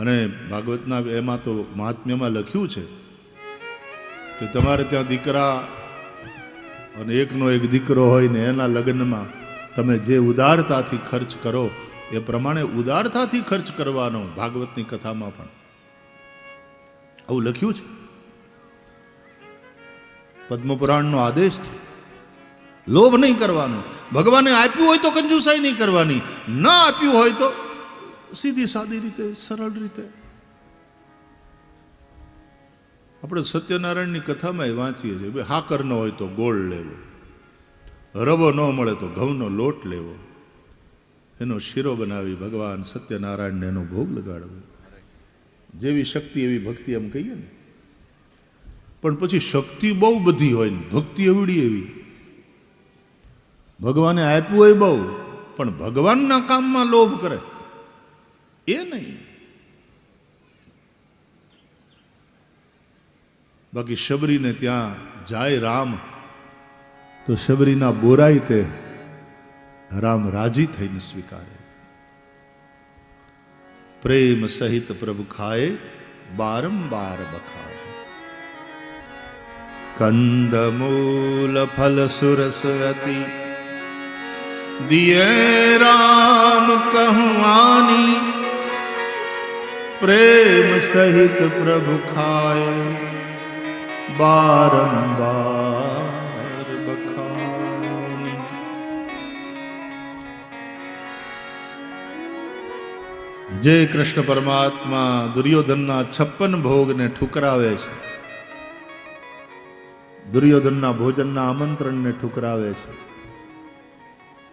અને ભાગવતના એમાં તો મહાત્મ્યમાં લખ્યું છે કે તમારે ત્યાં દીકરા અને એકનો એક દીકરો હોય ને એના લગ્નમાં તમે જે ઉદારતાથી ખર્ચ કરો, એ પ્રમાણે ઉદારતાથી ખર્ચ કરવાનો ભાગવતની કથામાં પણ. આવું લખ્યું છે. પદ્મપુરાણનો આદેશ છે. લોભ નહીં કરવાનો. ભગવાને આપ્યું હોય તો કંજુસાઈ નહીં કરવાની. ન આપ્યું હોય તો સીધી સાદી રીતે, સરળ રીતે. આપણે સત્યનારાયણની કથામાં એ વાંચીએ છીએ ભાઈ હાકર ન હોય તો ગોળ લેવો, રવો ન મળે તો ઘઉંનો લોટ લેવો. એનો શીરો બનાવી ભગવાન સત્યનારાયણને એનો ભોગ લગાડવો. જેવી શક્તિ એવી ભક્તિ એમ કહીએ ને. પણ પછી શક્તિ બહુ બધી હોય ને, ભક્તિ એવડી એવી. ભગવાને આપ્યું હોય બહુ, પણ ભગવાનના કામમાં લોભ કરે. એ નહીં. બાકી શબરીને ત્યાં જાય રામ, તો શબરીના બોરાઈ તે રામ રાજી થઈને સ્વીકારે. પ્રેમ સહિત પ્રભુ ખાય બારંબાર બખાય. કંદમૂલ ફલ સુરસ અતિ. દિયે રામ કહું આની પ્રેમ સહિત પ્રભુ ખાય બારંબાર બખાની જે કૃષ્ણ પરમાત્મા દુર્યોધનના છપ્પન ભોગને ઠુકરાવે છે દુર્યોધનના ભોજનના આમંત્રણને ઠુકરાવે છે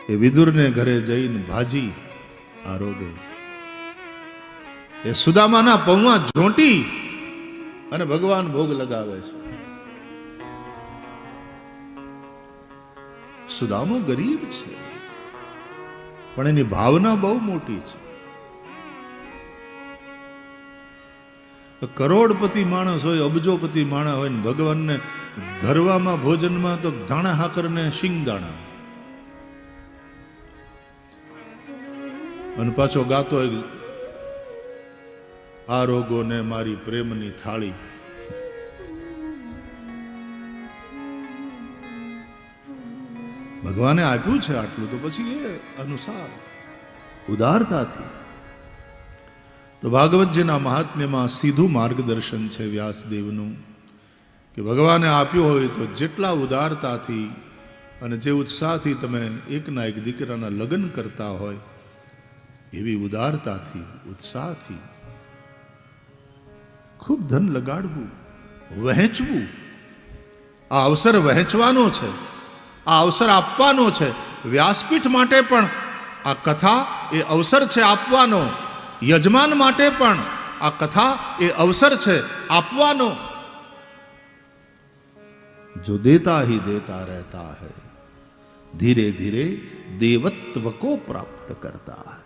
એ વિદુરને ઘરે જઈને ભાજી આરોગે છે. એ સુદામાના પૌવા ઝોંટી અને ભગવાન ભોગ લગાવે છે. સુદામો ગરીબ છે, પણ એની ભાવના બહુ મોટી છે. કરોડપતિ માણસ હોય, અબજોપતિ માણસ હોય ને ભગવાનને ધરવામાં, ભોજનમાં તો ધાણા હાકર ને શિંગ દાણા અને પાછો ગાતો હોય આ રોગોને મારી પ્રેમની થાળી. ભગવાને આપ્યું છે આટલું, તો પછી એ અનુસાર ઉદારતાથી. તો ભાગવતજીના મહાત્મ્યમાં સીધું માર્ગદર્શન છે વ્યાસદેવનું, કે ભગવાને આપ્યું હોય તો જેટલા ઉદારતાથી અને જે ઉત્સાહથી તમે એકના એક દીકરાના લગ્ન કરતા હોય, એવી ઉદારતાથી, ઉત્સાહથી ખૂબ ધન લગાડવું વહેંચવું આ અવસર વહેંચવાનો છે આ અવસર આપવાનો છે વ્યાસપીઠ માટે પણ આ કથા એ અવસર છે આપવાનો યજમાન માટે પણ આ કથા એ અવસર છે આપવાનો जो देता ही देता रहता है धीरे धीरे देवत्व को प्राप्त करता है